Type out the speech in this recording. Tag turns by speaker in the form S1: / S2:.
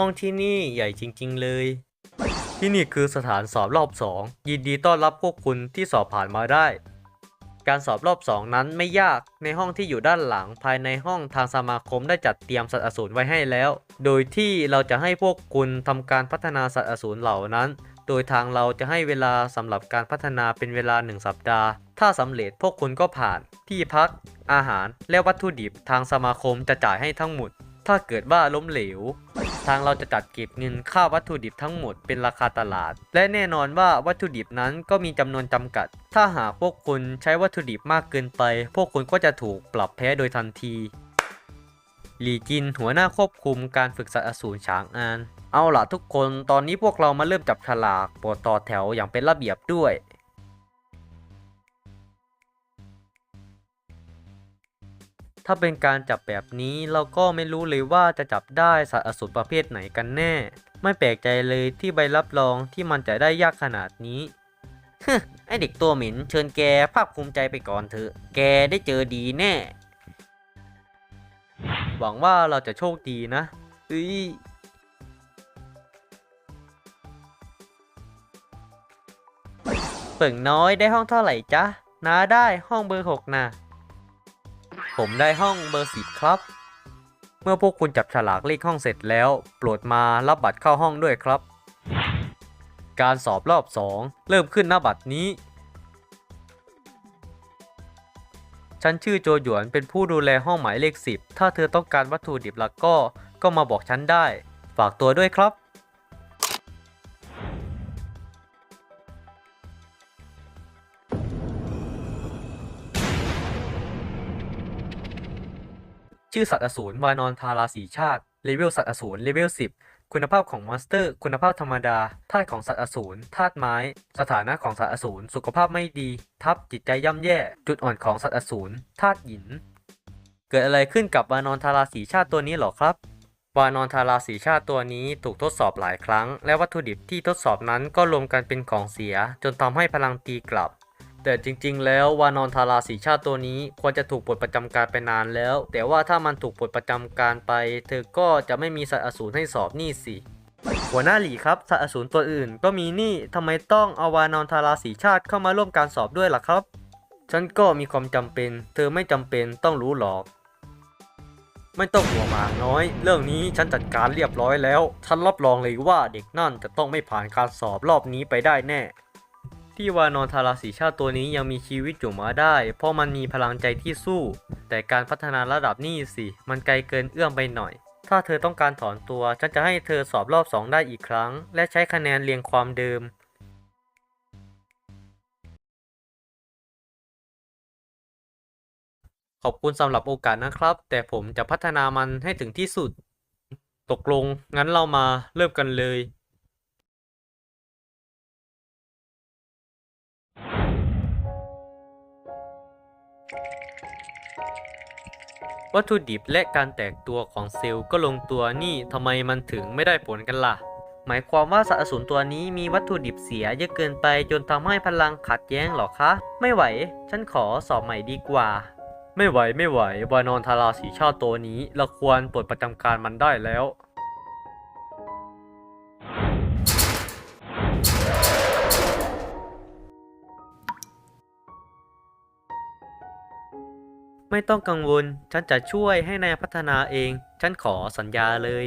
S1: ห้องที่นี่ใหญ่จริง ๆ เลย ที่นี่คือสถานสอบรอบ 2 ยินดีต้อนรับพวกคุณที่สอบผ่านมาได้ การสอบรอบ 2 นั้นไม่ยากในห้องที่อยู่ด้านหลังภายในห้องทางสมาคมได้จัดเตรียมสัตว์อสูรไว้ให้แล้ว โดยที่เราจะให้พวกคุณทำการพัฒนาสัตว์อสูรเหล่านั้น โดยทางเราจะให้เวลาสำหรับการพัฒนาเป็นเวลา 1 สัปดาห์ ถ้าสำเร็จพวกคุณก็ผ่าน ที่พัก อาหาร และวัตถุดิบทางสมาคมจะจ่ายให้ทั้งหมด ถ้าเกิดว่าล้มเหลว ทางเราจะจัดเก็บเงินค่าวัตถุดิบทั้งหมดเป็นราคาตลาด และแน่นอนว่าวัตถุดิบนั้นก็มีจำนวนจำกัด ถ้าหากพวกคุณใช้วัตถุดิบมากเกินไป พวกคุณก็จะถูกปรับแพ้โดยทันทีหลีจินหัวหน้าควบคุมการฝึกสัตว์อสูรฉางอาน เอาล่ะทุกคนตอนนี้พวกเรามาเริ่มจับฉลากโปรดต่อแถวอย่างเป็นระเบียบด้วย ถ้าเป็นการจับแบบนี้เราก็ไม่รู้เลยว่าจะจับได้สัตว์อสูรประเภทไหนกันแน่ ไม่แปลกใจเลยที่ใบรับรองที่มันจะได้ยากขนาดนี้ไอเด็กตัวเหม็นเชิญแกภาคภูมิใจไปก่อนเถอะ แกได้เจอดีแน่ หวังว่าเราจะโชคดีนะเอ้ยเปิ่งน้อยได้ห้องเท่าไหร่จ๊ะน้าได้ห้องเบอร์หกนะ ผมได้ห้องเบอร์สิบครับ เมื่อพวกคุณจับฉลากเลขห้องเสร็จแล้ว โปรดมารับบัตรเข้าห้องด้วยครับ การสอบรอบ 2 เริ่มขึ้นหน้าบัตรนี้ ฉันชื่อโจหยวนเป็นผู้ดูแลห้องหมายเลข 10 ถ้าเธอต้องการวัตถุดิบหลักก็ ก็มาบอกฉันได้ ฝากตัวด้วยครับ ชื่อสัตว์อสูรวานอนทาราสีชาติเลเวลสัตว์อสูรเลเวล10 คุณภาพของมอนสเตอร์ คุณภาพธรรมดาธาตุของสัตว์อสูรธาตุไม้ สถานะของสัตว์อสูรสุขภาพไม่ดี ทับจิตใจย่ำแย่ จุดอ่อนของสัตว์อสูรธาตุหิน เกิดอะไรขึ้นกับวานอนทาราสีชาติตัวนี้หรอครับวานอนทาราสีชาติตัวนี้ถูกทดสอบหลายครั้ง และวัตถุดิบที่ทดสอบนั้นก็รวมกันเป็นของเสีย จนทำให้พลังตีกลับ แต่จริงๆ แล้ววานอนทาราสีชาติตัวนี้ควรจะถูกปลดประจำการไปนานแล้ว แต่ว่าถ้ามันถูกปลดประจำการไป เธอก็จะไม่มีสัตว์อสูรให้สอบนี่สิ หัวหน้าหลีครับ สัตว์อสูรตัวอื่น ก็มีนี่ทำไมต้องเอาวานอนทาราสีชาติเข้ามาร่วมการสอบด้วยล่ะครับ ฉันก็มีความจำเป็น เธอไม่จำเป็นต้องรู้หรอกไม่ต้องหัวงหมากน้อย เรื่องนี้ฉันจัดการเรียบร้อยแล้ว ฉันรับรองเลยว่าเด็กนั่นจะต้องไม่ผ่านการสอบรอบนี้ไปได้แน่ ที่วานอนทาราสีชาติตัวนี้ยังมีชีวิตอยู่มาได้ เพราะมันมีพลังใจที่สู้ แต่การพัฒนาระดับนี่สิ มันไกลเกินเอื้อมไปหน่อย ถ้าเธอต้องการถอนตัว ฉันจะให้เธอสอบรอบ 2 ได้อีกครั้ง และใช้คะแนนเรียงความเดิมขอบคุณสำหรับโอกาสนะครับ แต่ผมจะพัฒนามันให้ถึงที่สุด ตกลง งั้นเรามาเริ่มกันเลย วัตถุดิบและการแตกตัวของเซลล์ก็ลงตัวนี่ทำไมมันถึงไม่ได้ผลกันล่ะ หมายความว่าสัตว์อสูรตัวนี้มีวัตถุดิบเสียเยอะเกินไปจนทำให้พลังขัดแย้งหรอคะ ไม่ไหว ฉันขอสอบใหม่ดีกว่า ไม่ไหวไม่ไหววานอนทาราสีชาติตัวนี้เราควรปลดประจำการมันได้แล้ว ไม่ต้องกังวล ฉันจะช่วยให้นายพัฒนาเอง ฉันขอสัญญาเลย